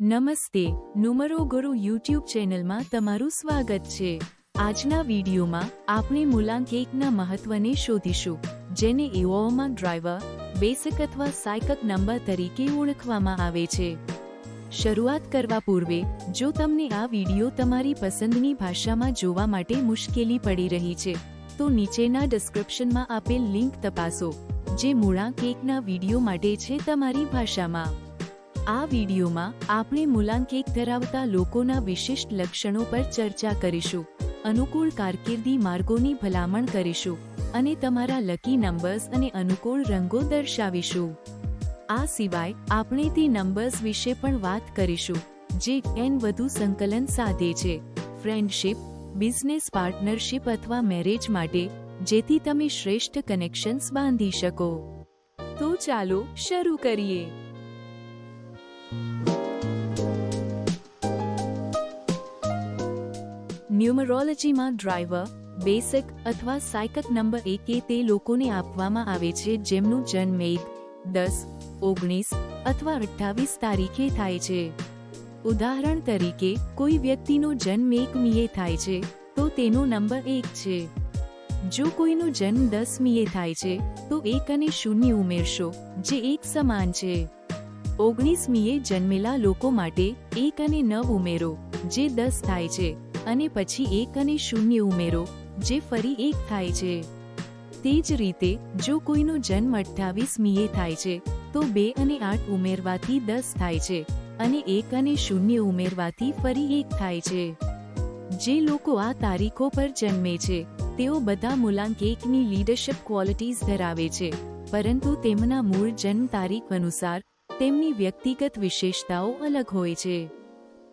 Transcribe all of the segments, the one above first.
નમસ્તે, નુમરો ગુરુ યુટ્યુબ ચેનલમાં તમારું સ્વાગત છે. આજના વિડીયોમાં આપણે મૂલાંક એકના મહત્વને શોધીશું, જેને ઇવોમાં ડ્રાઈવર બેસિક અથવા સાયકક નંબર તરીકે ઓળખવામાં આવે છે. શરૂઆત કરવા પૂર્વે, જો તમને આ વીડિયો તમારી પસંદની ભાષામાં જોવા માટે મુશ્કેલી પડી રહી છે, તો નીચેના ડિસ્ક્રિપ્શનમાં આપેલ લિંક તપાસો, જે મૂળાંક એકના વીડિયો માટે છે તમારી ભાષામાં. આ વિડીયોમાં આપણે મૂલાંકિત ધરાવતા લોકોના વિશિષ્ટ લક્ષણો પર ચર્ચા કરીશું, અનુકૂળ કારકિર્દી માર્ગોની ભલામણ કરીશું અને તમારા લકી નંબર્સ અને અનુકૂળ રંગો દર્શાવીશું. આ સિવાય આપણે તે નંબર્સ વિશે પણ વાત કરીશું, જે એન વધુ સંકલન સાધે છે, ફ્રેન્ડશિપ, બિઝનેસ પાર્ટનરશિપ અથવા મેરેજ માટે, જેથી તમે શ્રેષ્ઠ કનેક્શન્સ બાંધી શકો. તો ચાલો શરૂ કરીએ. ન્યુમરોલોજીમાં ડ્રાઈવર, બેસક અથવા સાયકક નંબર એક એ તે લોકોને આપવામાં આવે છે જેમનું જન્મ એક, દસ, ઓગણીસ અથવા અઠ્ઠાવીસ તારીખે થાય છે. ઉદાહરણ તરીકે, કોઈ વ્યક્તિનો જન્મ એક મીએ થાય છે, તો તેનો નંબર એક છે. જો કોઈનો જન્મ દસ મીએ થાય છે, તો એક અને શૂન્ય ઉમેરશો, જે એક સમાન છે. ઓગણીસ મીએ જન્મેલા લોકો માટે એક અને નવ ઉમેરો, જે દસ થાય છે. અને પછી એક અને શૂન્ય ઉમેરો, જે ફરી એક થાય છે. તે જ રીતે, જો કોઈનો જન્મ અઠ્ઠાવીસ મીએ થાય છે, તો બે અને આઠ ઉમેરવાથી દસ થાય છે, અને એક અને શૂન્ય ઉમેરવાથી ફરી એક થાય છે. જે લોકો આ તારીખો પર જન્મે છે, તેઓ બધા મૂલાંક એકની લીડરશિપ ક્વોલિટીઝ ધરાવે છે, પરંતુ તેમના મૂળ જન્મ તારીખ અનુસાર તેમની વ્યક્તિગત વિશેષતાઓ અલગ હોય છે.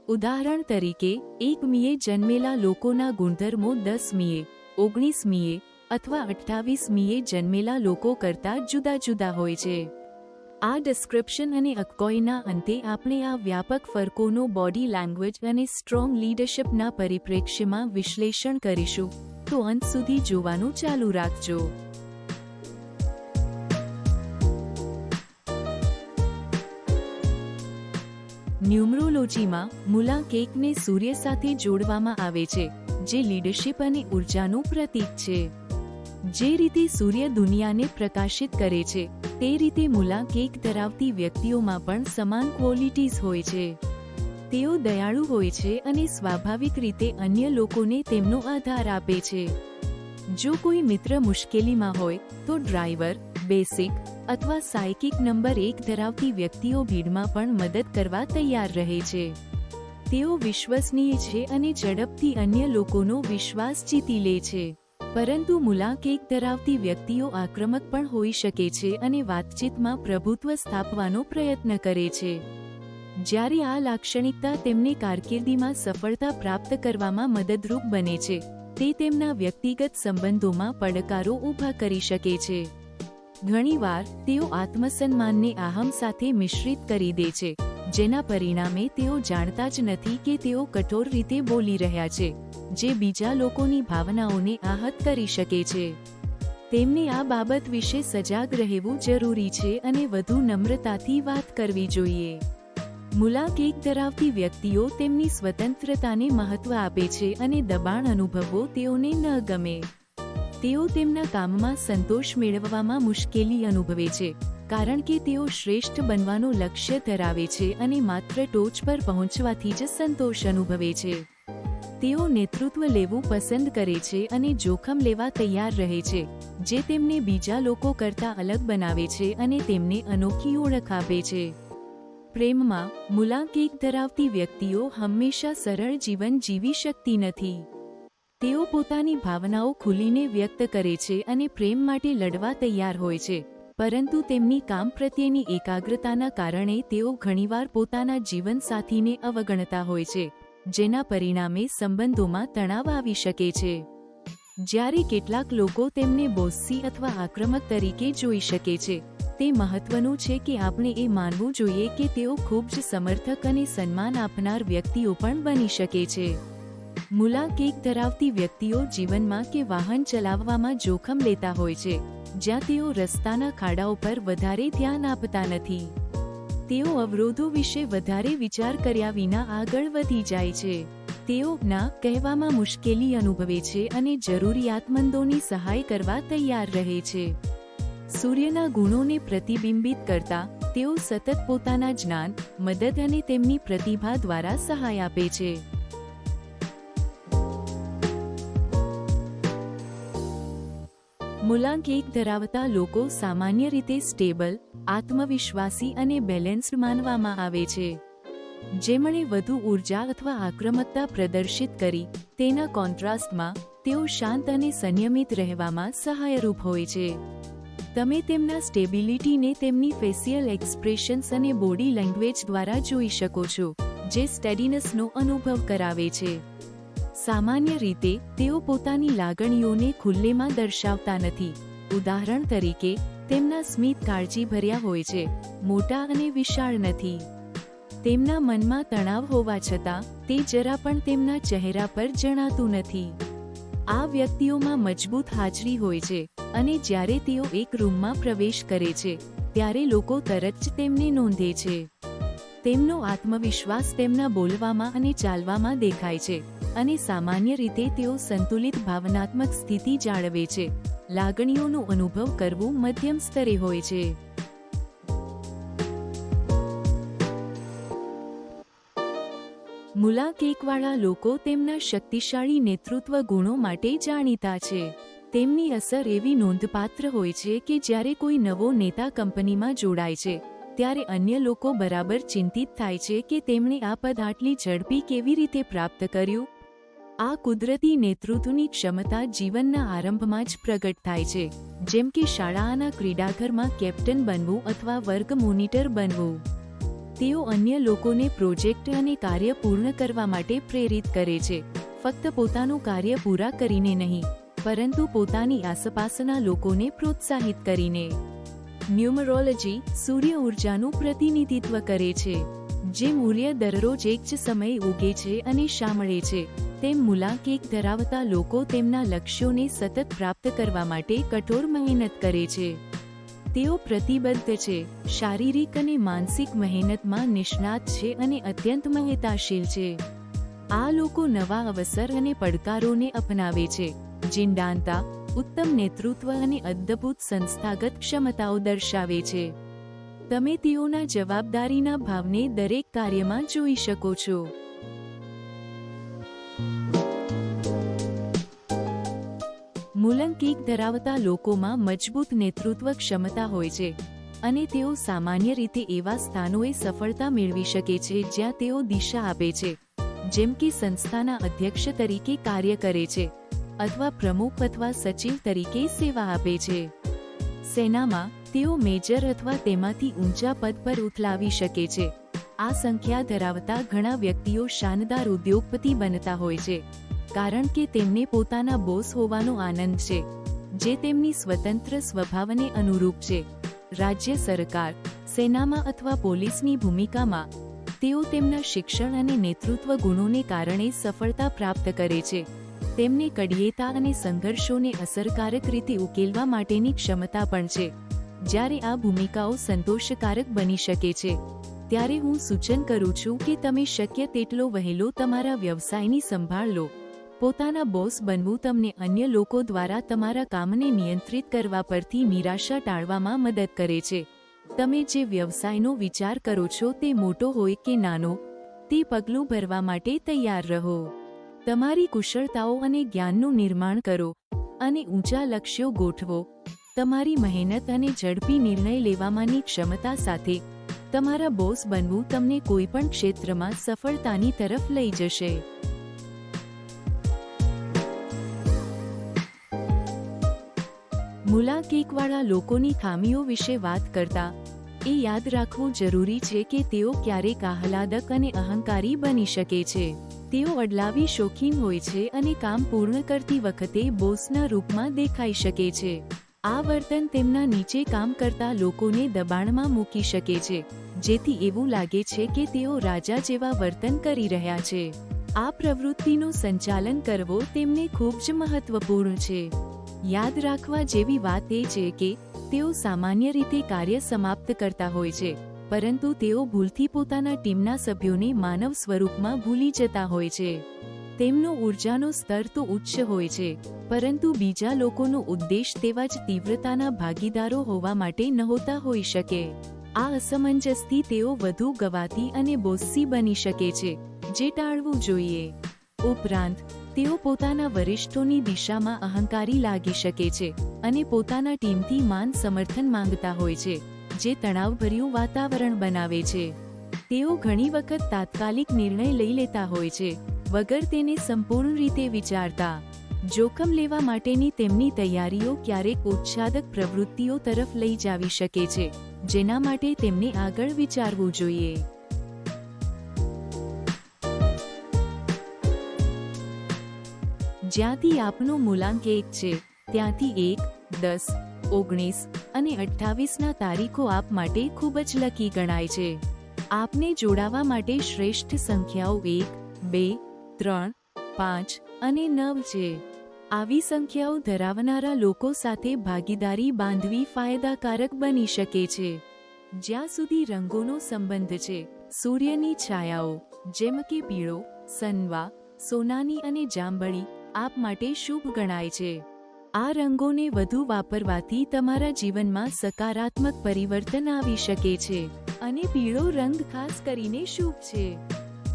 ઉદાહરણ તરીકે એક મીએ જન્મેલા લોકોના ગુણધર્મો દસ મીએ ઓગણીસ મીએ અથવા અઠ્ઠાવીસ મીએ જન્મેલા લોકો કરતાં જુદા જુદા હોય છે. આ ડિસ્ક્રિપ્શન અને અક્કોઈના અંતે આપણે આ વ્યાપક ફરકોનો બોડી લેંગ્વેજ અને સ્ટ્રોંગ લીડરશિપના પરિપ્રેક્ષ્યમાં વિશ્લેષણ કરીશું. તો અંત સુધી જોવાનું ચાલુ રાખજો. ન્યુમરોલોજીમાં મુલા કેકને સૂર્ય સાથે જોડવામાં આવે છે, જે લીડરશિપ અને ઉર્જાનું પ્રતીક છે. જે રીતે સૂર્ય દુનિયાને પ્રકાશિત કરે છે, તે રીતે મુલા કેક ધરાવતી વ્યક્તિઓમાં પણ સમાન ક્વોલિટીઝ હોય છે. તેઓ દયાળુ હોય છે અને સ્વાભાવિક રીતે અન્ય લોકોને તેમનો આધાર આપે છે. જો કોઈ મિત્ર મુશ્કેલીમાં હોય, તો ડ્રાઈવર, બેસિક અથવા સાયકિક નંબર એક ધરાવતી વ્યક્તિઓ ભીડમાં પણ મદદ કરવા તૈયાર રહે છે. તેઓ વિશ્વસનીય છે અને ઝડપથી અન્ય લોકોનો વિશ્વાસ જીતી લે છે. પરંતુ મુલાક એક ધરાવતી વ્યક્તિઓ આક્રમક પણ હોઈ શકે છે અને વાતચીતમાં પ્રભુત્વ સ્થાપવાનો પ્રયત્ન કરે છે. જ્યારે આ લાક્ષણિકતા તેમને કારકિર્દીમાં સફળતા પ્રાપ્ત કરવામાં મદદરૂપ બને છે, તે તેમના વ્યક્તિગત સંબંધોમાં પડકારો ઊભા કરી શકે છે. ઘણીવાર તેઓ આત્મસન્માનને આહમ સાથે મિશ્રિત કરી દે છે, જેના પરિણામે તેઓ જાણતા જ નથી કે તેઓ કઠોર રીતે બોલી રહ્યા છે, જે બીજા લોકોની ભાવનાઓને આહત કરી શકે છે. તેમને આ બાબત વિશે સજાગ રહેવું જરૂરી છે અને વધુ નમ્રતાથી વાત કરવી જોઈએ. મુલાક એક ધરાવતી વ્યક્તિઓ તેમની સ્વતંત્રતાને મહત્વ આપે છે અને દબાણ અનુભવવો તેઓને ન ગમે. તેઓ તેમના કામમાં સંતોષ મેળવવામાં મુશ્કેલી અનુભવે છે, કારણ કે તેઓ શ્રેષ્ઠ બનવાનું લક્ષ્ય ધરાવે છે અને માત્ર ટોચ પર પહોંચવાથી જ સંતોષ અનુભવે છે. તેઓ નેતૃત્વ લેવું પસંદ કરે છે અને જોખમ લેવા તૈયાર રહે છે, જે તેમને બીજા લોકો કરતાં અલગ બનાવે છે અને તેમને અનોખી ઓળખ આપે છે. પ્રેમમાં મૂલાંક ધરાવતી વ્યક્તિઓ હંમેશા સરળ જીવન જીવી શકતી નથી. તેઓ પોતાની ભાવનાઓ ખુલીને વ્યક્ત કરે છે અને પ્રેમ માટે લડવા તૈયાર હોય છે. પરંતુ તેમની કામ પ્રત્યેની એકાગ્રતાના કારણે તેઓ ઘણીવાર પોતાના જીવનસાથીને અવગણતા હોય છે, જેના પરિણામે સંબંધોમાં તણાવ આવી શકે છે. જ્યારે કેટલાક લોકો તેમને બોસ્સી અથવા આક્રમક તરીકે જોઈ શકે છે, તે મહત્વનું છે કે આપણે એ માનવું જોઈએ કે તેઓ ખૂબ જ સમર્થક અને સન્માન આપનાર વ્યક્તિઓ પણ બની શકે છે. મુલાંક કેક ધરાવતી વ્યક્તિઓ જીવનમાં કે વાહન ચલાવવામાં જોખમ લેતા હોય છે, જ્યાં તેઓ રસ્તાના ખાડાઓ પર વધારે ધ્યાન આપતા નથી. તેઓ અવરોધો વિશે વધારે વિચાર કર્યા વિના આગળ વધી જાય છે. તેઓ ના કહેવામાં મુશ્કેલી અનુભવે છે અને જરૂરિયાતમંદોની સહાય કરવા તૈયાર રહે છે. સૂર્યના ગુણોને પ્રતિબિંબિત કરતા, તેઓ સતત પોતાના જ્ઞાન, મદદ અને તેમની પ્રતિભા દ્વારા સહાય આપે છે. મૂલાંક એક ધરાવતા લોકો સામાન્ય રીતે સ્ટેબલ, આત્મવિશ્વાસી અને બેલેન્સ્ડ માનવામાં આવે છે. જેમણે વધુ ઊર્જા અથવા આક્રમકતા પ્રદર્શિત કરી, તેના કોન્ટ્રાસ્ટમાં, તેઓ શાંત અને સંયમિત રહેવામાં સહાયરૂપ હોય છે. તમે તેમના સ્ટેબિલિટીને તેમની ફેસિયલ એક્સપ્રેશન્સ અને બોડી લેંગ્વેજ દ્વારા જોઈ શકો છો, જે સ્ટેડીનેસનો અનુભવ કરાવે છે. સામાન્ય રીતે, તેઓ પોતાની લાગણીઓને ખુલ્લેમાં દર્શાવતા નથી. ઉદાહરણ તરીકે, તેમના સ્મિત કાળજીભર્યા હોય છે, મોટા અને વિશાળ નથી. તેમના મનમાં તણાવ હોવા છતાં, તે જરા પણ તેમના ચહેરા પર જણાતું નથી. આ વ્યક્તિઓમાં મજબૂત હાજરી હોય છે, અને જ્યારે તેઓ એક રૂમમાં પ્રવેશ કરે છે, ત્યારે લોકો તરત જ તેમને નોંધે છે. તેમનો આત્મવિશ્વાસ તેમના બોલવામાં અને ચાલવામાં દેખાય છે. અને સામાન્ય રીતે તેઓ સંતુલિત ભાવનાત્મક સ્થિતિ જાળવે છે. લાગણીઓનો અનુભવ કરવું મધ્યમ સ્તરે હોય છે. મુલાકેકવાળા લોકો તેમના શક્તિશાળી નેતૃત્વ ગુણો માટે જાણીતા છે. તેમની અસર એવી નોંધપાત્ર હોય છે કે જ્યારે કોઈ નવો નેતા કંપનીમાં જોડાય છે, ત્યારે અન્ય લોકો બરાબર ચિંતિત થાય છે કે તેમણે આ પદ આટલી ઝડપી કેવી રીતે પ્રાપ્ત કર્યું? આ કુદરતી નેતૃત્વની ક્ષમતા જીવનના આરંભમાં જ પ્રગટ થાય છે. જેમ કે શાળાના ક્રીડાઘરમાં કેપ્ટન બનવું અથવા વર્ગ મોનિટર બનવું. તેઓ અન્ય લોકોને પ્રોજેક્ટ અને કાર્ય પૂર્ણ કરવા માટે પ્રેરિત કરે છે. ફક્ત પોતાનું કાર્ય પૂરા કરીને નહીં, પરંતુ પોતાની આસપાસના લોકોને પ્રોત્સાહિત કરીને. ન્યુમરોલોજી સૂર્ય ઉર્જાનું પ્રતિનિધિત્વ કરે છે. જે મૂલ્ય દરરોજ એક જ સમયે ઉગે છે અને સાંભળે છે. તેમ મુલાકેક ધરાવતા લોકો તેમના લક્ષ્યોને સતત પ્રાપ્ત કરવા માટે કઠોર મહેનત કરે છે. તેઓ પ્રતિબદ્ધ છે, શારીરિક અને માનસિક મહેનતમાં નિષ્ણાત છે અને અત્યંત મહેતાશીલ છે. આ લોકો નવા અવસર અને પડકારોને અપનાવે છે જિંડાનતા ઉત્તમ નેતૃત્વ અને અદ્ભુત સંસ્થાગત ક્ષમતાઓ દર્શાવે છે. તમે તેઓના જવાબદારીના ભાવને દરેક કાર્યમાં જોઈ શકો છો. મૂલંકિક ધરાવતા લોકોમાં મજબૂત નેતૃત્વ ક્ષમતા હોય છે અને તેઓ સામાન્ય રીતે એવા સ્થાનોએ સફળતા મેળવી શકે છે જ્યાં તેઓ દિશા આપે છે, જેમ કે સંસ્થાના અધ્યક્ષ તરીકે કાર્ય કરે છે અથવા પ્રમુખ અથવા સચિવ તરીકે સેવા આપે છે. સેનામાં, તેઓ મેજર અથવા તેમાંથી ઊંચા પદ પર ઉથલાવી શકે છે. આ સંખ્યા ધરાવતા ઘણા વ્યક્તિઓ શાનદાર ઉદ્યોગપતિ બનતા હોય છે. કારણ કે તેમને પોતાના બોસ હોવાનો આનંદ છે, જે તેમની સ્વતંત્ર સ્વભાવને અનુરૂપ છે. રાજ્ય સરકાર, સેનામાં અથવા પોલીસની ભૂમિકામાં, તેઓ તેમના શિક્ષણ અને નેતૃત્વ ગુણોને કારણે સફળતા પ્રાપ્ત કરે છે. તેમને કડિયેતા અને સંઘર્ષોને અસરકારક રીતે ઉકેલવા માટેની ક્ષમતા પણ છે. જ્યારે આ ભૂમિકાઓ સંતોષકારક બની શકે છે, ત્યારે હું સૂચન કરું છું કે તમે શક્ય તેટલો વહેલો તમારા વ્યવસાયની સંભાળ લો. પોતાના બોસ બનવું તમને અન્ય લોકો દ્વારા તમારા કામને નિયંત્રિત કરવા પરથી નિરાશા ટાળવામાં મદદ કરે છે. તમે જે વ્યવસાયનો વિચાર કરો છો તે મોટો હોય કે નાનો, તે પગલું ભરવા માટે તૈયાર રહો. તમારી કુશળતાઓ અને જ્ઞાનનું નિર્માણ કરો અને ઊંચા લક્ષ્યો ગોઠવો. તમારી મહેનત અને ઝડપી નિર્ણય લેવામાંની ક્ષમતા સાથે તમારા બોસ બનવું તમને કોઈપણ ક્ષેત્રમાં સફળતાની તરફ લઈ જશે. મુલાકેકવાળા લોકોની ખામીઓ વિશે વાત કરતા, એ યાદ રાખવું જરૂરી છે કે તેઓ ક્યારેક આહલાદક અને અહંકારી બની શકે છે. તેઓ અડલાવી શોખીન હોય છે અને કામ પૂર્ણ કરતી વખતે બોસના રૂપમાં દેખાઈ શકે છે. આ વર્તન તેમના નીચે કામ કરતા લોકોને દબાણમાં મૂકી શકે છે, જેથી એવું લાગે છે કે તેઓ રાજા જેવા વર્તન કરી રહ્યા છે. આ પ્રવૃત્તિનું સંચાલન કરવો તેમને ખૂબ જ મહત્વપૂર્ણ છે. યાદ રાખવા જેવી વાત એ છે કે, તેઓ સામાન્ય રીતે કાર્ય સમાપ્ત કરતા હોય છે, પરંતુ તેઓ ભૂલથી પોતાના ટીમના સભ્યોને માનવ સ્વરૂપમાં ભૂલી જતા હોય છે. તેમનો ઉર્જાનો સ્તર તો ઉચ્ચ હોય છે, પરંતુ બીજા લોકોનો ઉદ્દેશ તેવા જ તીવ્રતાના ભાગીદારો હોવા માટે નહોતા હોઈ શકે. આ અસમંજસથી તેઓ વધુ ગવાતી અને બોસ્સી બની શકે છે, જે ટાળવું જોઈએ. ઉપરાંત તેઓ પોતાના વરિષ્ઠોની દિશામાં અહંકારી લાગી શકે છે અને પોતાના ટીમથી માન સમર્થન માંગતા હોય છે, જે તણાવભર્યું વાતાવરણ બનાવે છે. તેઓ ઘણી વખત તાત્કાલિક નિર્ણય લઈ લેતા હોય છે, વગર તેને સંપૂર્ણ રીતે વિચારતા. જોખમ લેવા માટેની તેમની તૈયારીઓ ક્યારેક ઉચ્છાદક પ્રવૃત્તિઓ તરફ લઈ જાવી શકે છે, જેના માટે તેમને આગળ વિચારવું જોઈએ. જ્યાંથી આપનું મૂલાંક એક છે, ત્યાંથી એક, દસ, ઓગણીસ અને અઠ્ઠાવીસના તારીખો આપ માટે ખૂબ જ લકી ગણાય છે. આપને જોડાવા માટે શ્રેષ્ઠ સંખ્યાઓ એક, બે, ત્રણ, પાંચ અને નવ છે. આવી સંખ્યાઓ ધરાવનારા લોકો સાથે ભાગીદારી બાંધવી ફાયદાકારક બની શકે છે. જ્યાં સુધી રંગોનો સંબંધ છે, સૂર્યની છાયાઓ, જેમ કે પીળો, સનવા, સોનાની અને જાંબળી આપ માટે શુભ ગણાય છે. આ રંગોને વધુ વાપરવાથી તમારા જીવનમાં સકારાત્મક પરિવર્તન આવી શકે છે અને પીળો રંગ ખાસ કરીને શુભ છે.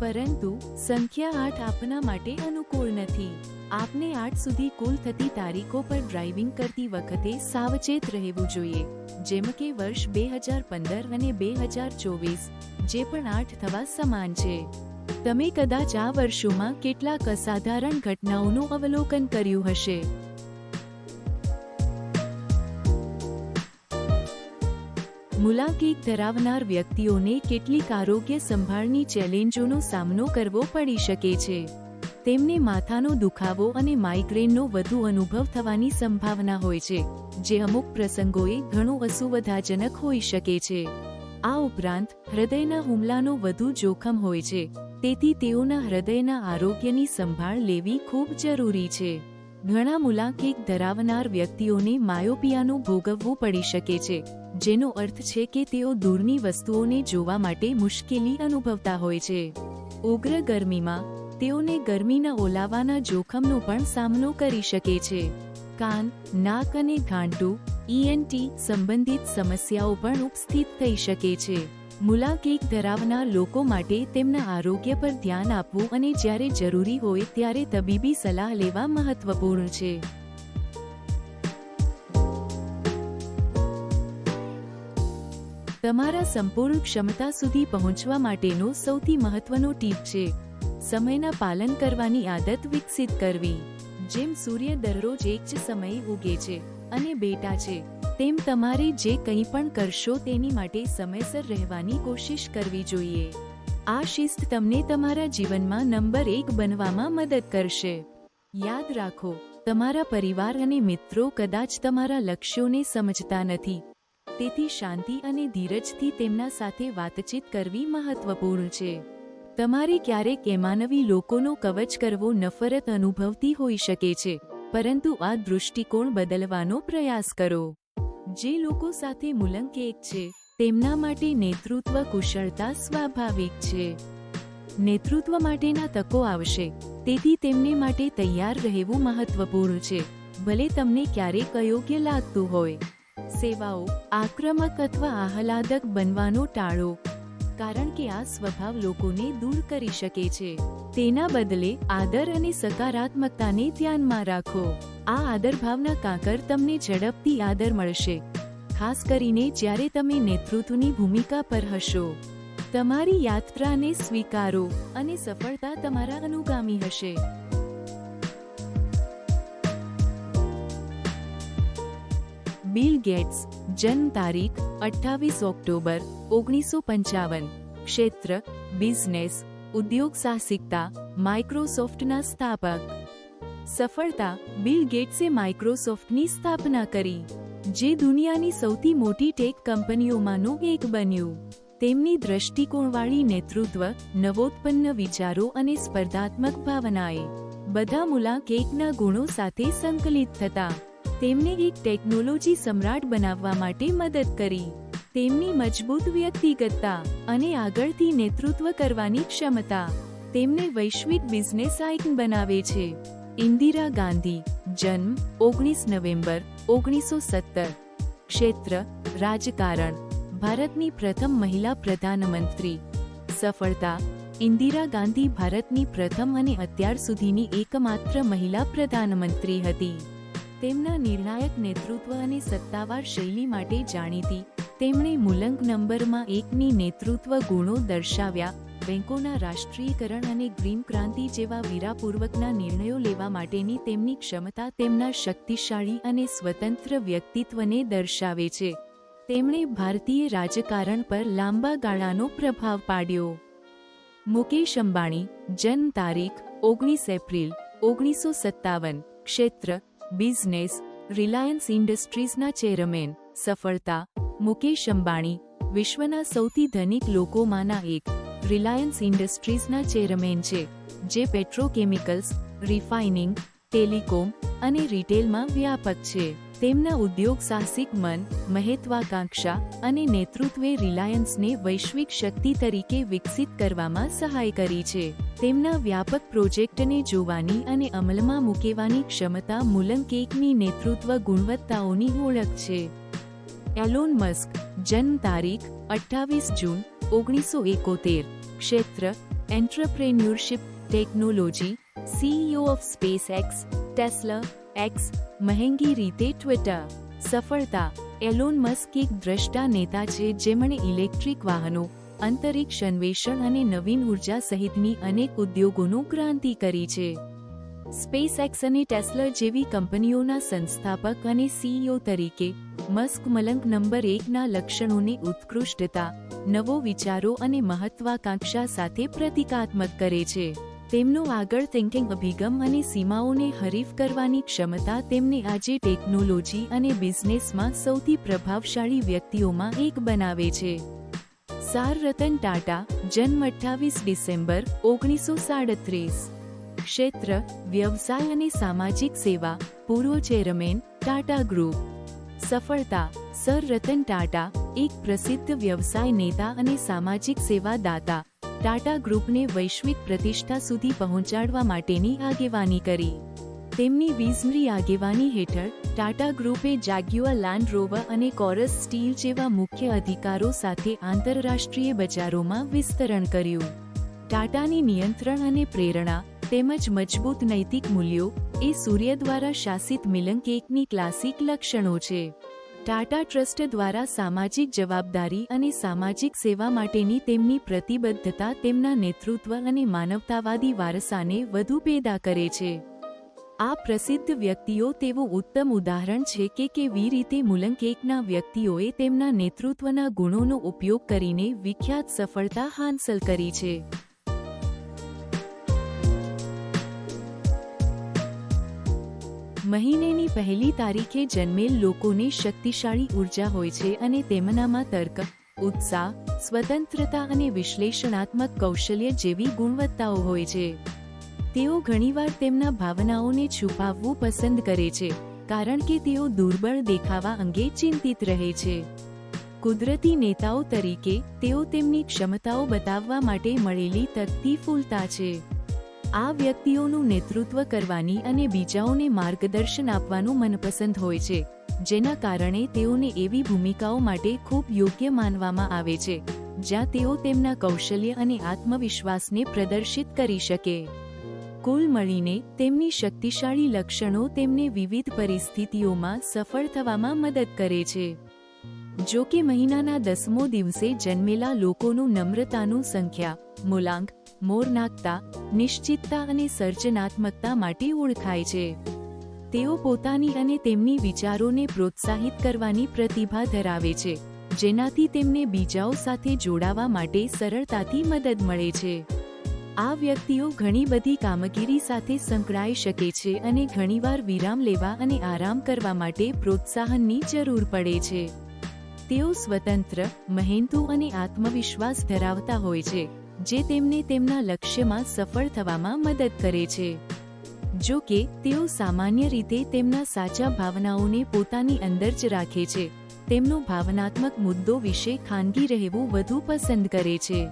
પરંતુ, સંખ્યા આઠ આપના માટે અનુકૂળ નથી. આપને આઠ સુધી કુલ થતી તારીખો પર ડ્રાઇવિંગ કરતી વખતે સાવચેત રહેવું જોઈએ. જેમ કે વર્ષ બે હજાર પંદર અને બે હજાર ચોવીસ, જે પણ આઠ થવા સમાન છે. તમે કદાચ આ વર્ષોમાં કેટલાક અસાધારણ ઘટનાઓનું અવલોકન કર્યું હશે. મુલાકીત ધરાવનાર વ્યક્તિઓને કેટલીક આરોગ્ય સંભાળની ચેલેન્જોનો સામનો કરવો પડી શકે છે. તેમને માથાનો દુખાવો અને માઇગ્રેનનો વધુ અનુભવ થવાની સંભાવના હોય છે, જે અમુક પ્રસંગોએ ઘણું અસુવિધાજનક હોઈ શકે છે. આ ઉપરાંત, હૃદયના હુમલાનો વધુ જોખમ હોય છે તેથી તેઓના હૃદયના આરોગ્યની સંભાળ લેવી ખૂબ જરૂરી છે. ઘણા મુલાંકિક ધરાવનાર વ્યક્તિઓને માયોપિયાનું ભોગવવું પડી શકે છે, જેનો અર્થ છે કે તેઓ દૂરની વસ્તુઓને જોવા માટે મુશ્કેલી અનુભવતા હોય છે. ઉગ્ર ગરમીમાં, તેઓને ગરમીના ઓલાવાના જોખમનો પણ સામનો કરી શકે છે. કાન, નાક અને ઘાંટું ઈએનટી સંબંધિત સમસ્યાઓ પણ ઉપસ્થિત થઈ શકે છે. મુલાકેક ધરાવનાર લોકો માટે તેમના આરોગ્ય પર ધ્યાન આપવું અને જ્યારે જરૂરી હોય ત્યારે તબીબી સલાહ લેવા મહત્વપૂર્ણ છે. તમારા સંપૂર્ણ ક્ષમતા સુધી પહોંચવા માટેનો સૌથી મહત્વનો ટીપ છે, સમયના પાલન કરવાની આદત વિકસિત કરવી. જેમ સૂર્ય દરરોજ એક જ સમયે ઉગે છે અને બેટા છે. તેમ તમારે જે કંઈ પણ કરશો તેની માટે સમયસર રહેવાની કોશિશ કરવી જોઈએ. આ શિસ્ત તમને તમારા જીવનમાં નંબર એક બનવામાં મદદ કરશે. યાદ રાખો, તમારા પરિવાર અને મિત્રો કદાચ તમારા લક્ષ્યોને સમજતા નથી. તેથી શાંતિ અને ધીરજથી તેમના સાથે વાતચીત કરવી મહત્વપૂર્ણ છે. તમારે ક્યારેક એમાનવી લોકોનો કવચ કરવો નફરત અનુભવતી હોઈ શકે છે. પરંતુ આ દૃષ્ટિકોણ બદલવાનો પ્રયાસ કરો. જે લોકો સાથે મુલંક એક છે, તેમના માટે નેતૃત્વ કુશળતા સ્વાભાવિક છે. નેતૃત્વ માટેના તકો આવશે, તેથી તેમને માટે તૈયાર રહેવું મહત્વપૂર્ણ છે. ભલે તમને ક્યારેક અયોગ્ય લાગતું હોય. સેવાઓ, આક્રમક અથવા આહલાદક બનવાનો ટાળો. કારણ કે આ સ્વભાવ લોકોને દૂર કરી શકે છે. તેના બદલે આદર અને સકારાત્મકતાને ધ્યાનમાં રાખો. આ આદર ભાવના કાંકર તમને ઝડપથી આદર મળશે. ખાસ કરીને જ્યારે તમે નેતૃત્વની ભૂમિકા પર હશો. તમારી યાત્રાને સ્વીકારો અને સફળતા તમારા અનુગામી હશે. બિલ ગેટ્સ, જન્મ તારીખ, અઠ્ઠાવીસ ઓક્ટોબર, ઓગણીસો પંચાવન. ક્ષેત્ર, બિઝનેસ, ઉદ્યોગ સાહસિકતા, માઇક્રોસોફ્ટના સ્થાપક. સફળતા, બિલ ગેટ્સે માઇક્રોસોફ્ટની સ્થાપના કરી, જે દુનિયાની સૌથી મોટી ટેક કંપનીઓમાંનું એક બન્યું. તેમની દ્રષ્ટિકોણવાળી નેતૃત્વ, નવોત્પન્ન વિચારો અને સ્પર્ધાત્મક ભાવનાએ, બધા મુલા કેકના ગુણો સાથે સંકલિત થતા. તેમને એક ટેકનોલોજી સમ્રાટ બનાવવા માટે મદદ કરી. તેમની મજબૂત વ્યક્તિગતતા અને આગળથી નેતૃત્વ કરવાની ક્ષમતા તેમને વૈશ્વિક બિઝનેસ આઇકન બનાવે છે. ઇન્દિરા ગાંધી, જન્મ ઓગણીસ નવેમ્બર, ઓગણીસો સત્તર. ક્ષેત્ર, રાજકારણ. ભારતની પ્રથમ મહિલા પ્રધાનમંત્રી. સફળતા, ઇન્દિરા ગાંધી ભારતની પ્રથમ અને અત્યાર સુધીની એકમાત્ર મહિલા પ્રધાનમંત્રી હતી. તેમના નિર્ણાયક નેતૃત્વ અને સત્તાવાર શૈલી માટે જાણીતી, તેમણે મુલંક નંબરમાં એકની નેતૃત્વ ગુણો દર્શાવ્યા, બેંકોના રાષ્ટ્રીયકરણ અને ગ્રીન ક્રાંતિ જેવા વીરાપૂર્વકના નિર્ણયો લેવા માટેની તેમની ક્ષમતા તેમના શક્તિશાળી અને સ્વતંત્ર વ્યક્તિત્વને દર્શાવે છે. તેમણે ભારતીય રાજકારણ પર લાંબા ગાળાનો પ્રભાવ પાડ્યો. મુકેશ અંબાણી, જન્મ તારીખ, ઓગણીસ એપ્રિલ, ઓગણીસો સત્તાવન, ક્ષેત્ર બિઝનેસ, રિલાયન્સ ઇન્ડસ્ટ્રીઝના ચેરમેન, સફળતા, મુકેશ અંબાણી, વિશ્વના સૌથી ધનિક લોકોમાંના એક, રિલાયન્સ ઇન્ડસ્ટ્રીઝના ચેરમેન છે, જે પેટ્રોકેમિકલ્સ, રિફાઇનિંગ ટેલિકોમ અને રિટેલમાં વ્યાપક છે. તેમના ઉદ્યોગ સાહસિક મન, મહત્વાકાંક્ષા અને નેતૃત્વે રિલાયન્સને વૈશ્વિક શક્તિ તરીકે વિકસિત કરવામાં સહાય કરી છે. તેમના વ્યાપક પ્રોજેક્ટને જોવાની અને અમલમાં મૂકેવાની ક્ષમતા મુલંકેકની નેતૃત્વ ગુણવત્તાઓની ઓળખ છે. એલોન મસ્ક, જન્મ તારીખ, અઠ્ઠાવીસ જૂન, ઓગણીસો એકોતેર. ક્ષેત્ર, entrepreneurship, technology CEO of SpaceX Tesla X મહેંગી રીતે ટ્વિટર સફળતા. એલોન મસ્ક એક દ્રષ્ટા નેતા છે જેમણે ઇલેક્ટ્રિક વાહનો અંતરિક્ષ અન્વેષણ અને નવીન ઊર્જા સહિતની અનેક ઉદ્યોગોનું ક્રાંતિ કરી છે. સ્પેસ એક્સ અને ટેસ્લર જેવી કંપનીઓના સંસ્થાપક અને સીઈઓ તરીકે મસ્ક મલંક નંબર એકના લક્ષણોની ઉત્કૃષ્ટતા, નવો વિચારો અને મહત્વાકાંક્ષા સાથે પ્રતિકાત્મક કરે છે. તેમનો આગળ થિંકિંગ અભિગમ અને સીમાઓને હરીફ કરવાની ક્ષમતા તેમને આજે ટેકનોલોજી અને બિઝનેસમાં સૌથી પ્રભાવશાળી વ્યક્તિઓમાં એક બનાવે છે. સાર રતન ટાટા, જન્મ અઠ્ઠાવીસ ડિસેમ્બર, ઓગણીસો સાડત્રીસ. ક્ષેત્ર, વ્યવસાય અને સામાજિક સેવા, પૂર્વ ચેરમેન, ટાટા ગ્રુપ. સફળતા સર રતન ટાટા, એક પ્રસિદ્ધ વ્યવસાય નેતા અને સામાજિક સેવા દાતા ટાટા ગ્રુપને વૈશ્વિક પ્રતિષ્ઠા સુધી પહોંચાડવા માટેની આગેવાની કરી. તેમની વીસમરી આગેવાની હેઠળ, ટાટા ગ્રુપે જાગ્યુઆ લેન્ડ રોવર અને કોરસ સ્ટીલ જેવા મુખ્ય અધિકારો સાથે આંતરરાષ્ટ્રીય બજારોમાં વિસ્તરણ કર્યું. ટાટાની નિયંત્રણ અને પ્રેરણા, તેમજ મજબૂત નૈતિક મૂલ્યો, એ સૂર્ય દ્વારા શાસિત મિલન કેકની ક્લાસિક લક્ષણો છે. ટાટા ટ્રસ્ટ દ્વારા સામાજિક જવાબદારી અને સામાજિક સેવા માટેની તેમની પ્રતિબદ્ધતા તેમના નેતૃત્વ અને માનવતાવાદી વારસાને વધુ પેદા કરે છે. આ પ્રસિદ્ધ વ્યક્તિઓ તેવું ઉત્તમ ઉદાહરણ છે કે કેવી રીતે મુલંકેકના વ્યક્તિઓએ તેમના નેતૃત્વના ગુણોનો ઉપયોગ કરીને વિખ્યાત સફળતા હાંસલ કરી છે. મહિનેની પહેલી તારીખે જન્મેલ લોકોને શક્તિશાળી ઊર્જા હોય છે અને તેમનામાં તર્ક, ઉત્સાહ, સ્વતંત્રતા અને વિશ્લેષણાત્મક કૌશલ્ય જેવી ગુણવત્તાઓ હોય છે. તેઓ ઘણીવાર તેમના ભાવનાઓને છુપાવવું પસંદ કરે છે, કારણ કે તેઓ દુર્બળ દેખાવા અંગે ચિંતિત રહે છે. કુદરતી નેતાઓ તરીકે, તેઓ તેમની ક્ષમતાઓ બતાવવા માટે મળેલી તકથી ફૂલતા છે. આ વ્યક્તિઓનું નેતૃત્વ કરવાની અને બીજાઓને માર્ગદર્શન આપવાનું મનપસંદ હોય છે, જેના કારણે તેઓને એવી ભૂમિકાઓ માટે ખૂબ યોગ્ય માનવામાં આવે છે, જ્યાં તેઓ તેમના કૌશલ્ય અને આત્મવિશ્વાસને પ્રદર્શિત કરી શકે. કુલ મળીને, તેમની શક્તિશાળી લક્ષણો તેમને વિવિધ પરિસ્થિતિઓમાં સફળ થવામાં મદદ કરે છે. જો કે મહિનાના દસમો દિવસે જન્મેલા લોકોનું નમ્રતાનું સંખ્યા, મૂલાંક મોર નાખતા, નિશ્ચિતતા અને સર્જનાત્મકતા માટે ઓળખાય છે. તેઓ પોતાની અને તેમની વિચારોને પ્રોત્સાહિત કરવાની પ્રતિભા ધરાવે છે, જેનાથી તેમને બીજાઓ સાથે જોડાવા માટે સરળતાથી મદદ મળે છે. આ વ્યક્તિઓ ઘણી બધી કામગીરી સાથે સંકળાઈ શકે છે અને ઘણીવાર વિરામ લેવા અને આરામ કરવા માટે પ્રોત્સાહનની જરૂર પડે છે. તેઓ સ્વતંત્ર, મહેનતુ અને આત્મવિશ્વાસ ધરાવતા હોય છે. જે તેમને તેમના લક્ષ્યમાં સફળ થવામાં મદદ કરે છે. જો કે, તેઓ સામાન્ય રીતે તેમના સાચા ભાવનાઓને પોતાની અંદર જ રાખે છે. તેમનો ભાવનાત્મક મુદ્દો વિશે ખાનગી રહેવું વધુ પસંદ કરે છે.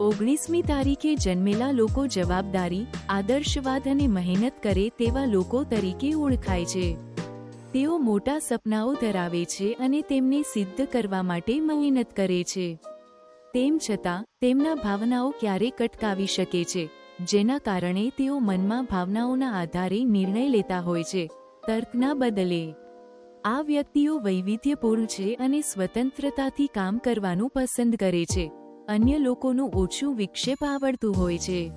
ઓગણીસમી તારીખે જન્મેલા લોકો જવાબદારી, આદર્શવાદ અને મહેનત કરે તેવા લોકો તરીકે ઓળખાય છે. તેઓ મોટા સપનાઓ ધરાવે છે અને તેમને સિદ્ધ કરવા માટે મહેનત કરે છે. તેમ છતાં, તેમના ભાવનાઓ ક્યારેક અટકાવી શકે છે, જેના કારણે તેઓ મનમાં ભાવનાઓના આધારે નિર્ણય લેતા હોય છે. તર્કના બદલે, આ વ્યક્તિઓ વૈવિધ્યપૂર્ણ છે અને સ્વતંત્રતાથી કામ કરવાનું પસંદ કરે છે. અન્ય લોકોનું ઓછું વિક્ષેપ આવડતું હોય છે.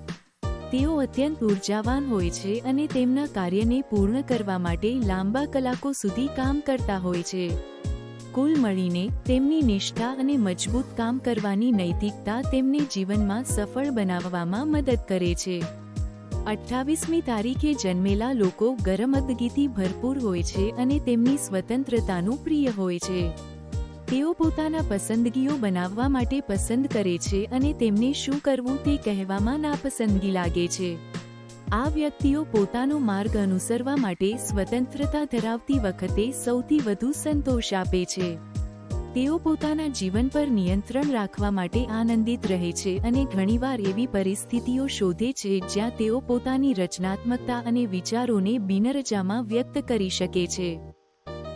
તેઓ અત્યંત ઉર્જાવાન હોય છે અને તેમના કાર્યને પૂર્ણ કરવા માટે લાંબા કલાકો સુધી કામ કરતા હોય છે. કુલ મળીને તેમની નિષ્ઠા અને મજબૂત કામ કરવાની નૈતિકતા તેમને જીવનમાં સફળ બનાવવામાં મદદ કરે છે. અઠ્ઠાવીસમી તારીખે જન્મેલા લોકો ગરમદગીથી ભરપૂર હોય છે અને તેમની સ્વતંત્રતાનું પ્રિય હોય છે. તેઓ પોતાના પસંદગીઓ બનાવવા માટે પસંદ કરે છે અને તેમને શું કરવું તે કહેવામાં નાપસંદગી લાગે છે. આ વ્યક્તિઓ પોતાનો માર્ગ અનુસરવા માટે સ્વતંત્રતા ધરાવતી વખતે સૌથી વધુ સંતોષ આપે છે. તેઓ પોતાના જીવન પર નિયંત્રણ રાખવા માટે આનંદિત રહે છે અને ઘણીવાર એવી પરિસ્થિતિઓ શોધે છે જ્યાં તેઓ પોતાની રચનાત્મકતા અને વિચારોને બિનરજામાં વ્યક્ત કરી શકે છે.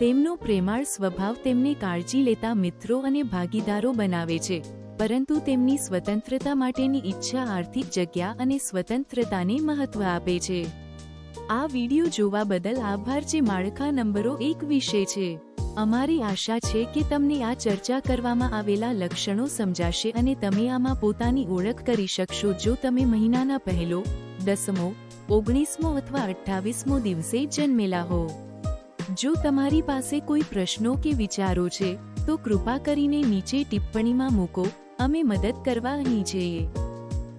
તેમનો પ્રેમાળ સ્વભાવ તેમને કાળજી લેતા મિત્રો અને ભાગીદારો બનાવે છે. પરંતુ તેમની સ્વતંત્રતા માટેની ઈચ્છા આર્થિક જગ્યા અને સ્વતંત્રતાને મહત્વ આપે છે. આ વિડિયો જોવા બદલ આભાર જે માળખા નંબરો એક વિશે છે. અમારી આશા છે કે તમને આ ચર્ચા કરવામાં આવેલા લક્ષણો સમજાશે અને તમે આમાં પોતાની ઓળખ કરી શકશો. જો તમે મહિનાના પહેલો, દસમો, ઓગણીસમો અથવા અઠ્ઠાવીસમો દિવસે જન્મેલા હો. જો તમારી પાસે કોઈ પ્રશ્નો કે વિચારો છે, તો કૃપા કરીને નીચે ટિપ્પણીમાં મૂકો. અમે મદદ કરવા અહીં છીએ.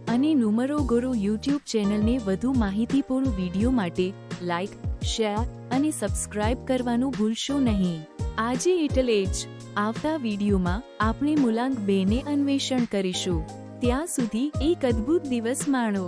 અને નુમરો ગોરો યુટ્યુબ ચેનલને વધુ માહિતીપૂર્ણ વીડિયો માટે લાઇક શેર અને સબસ્ક્રાઇબ કરવાનું ભૂલશો નહીં. આજે એટલે જ આવતા વિડીયોમાં આપણે મુલાંક બેને અન્વેષણ કરીશું. ત્યાં સુધી એક અદ્ભુત દિવસ માણો.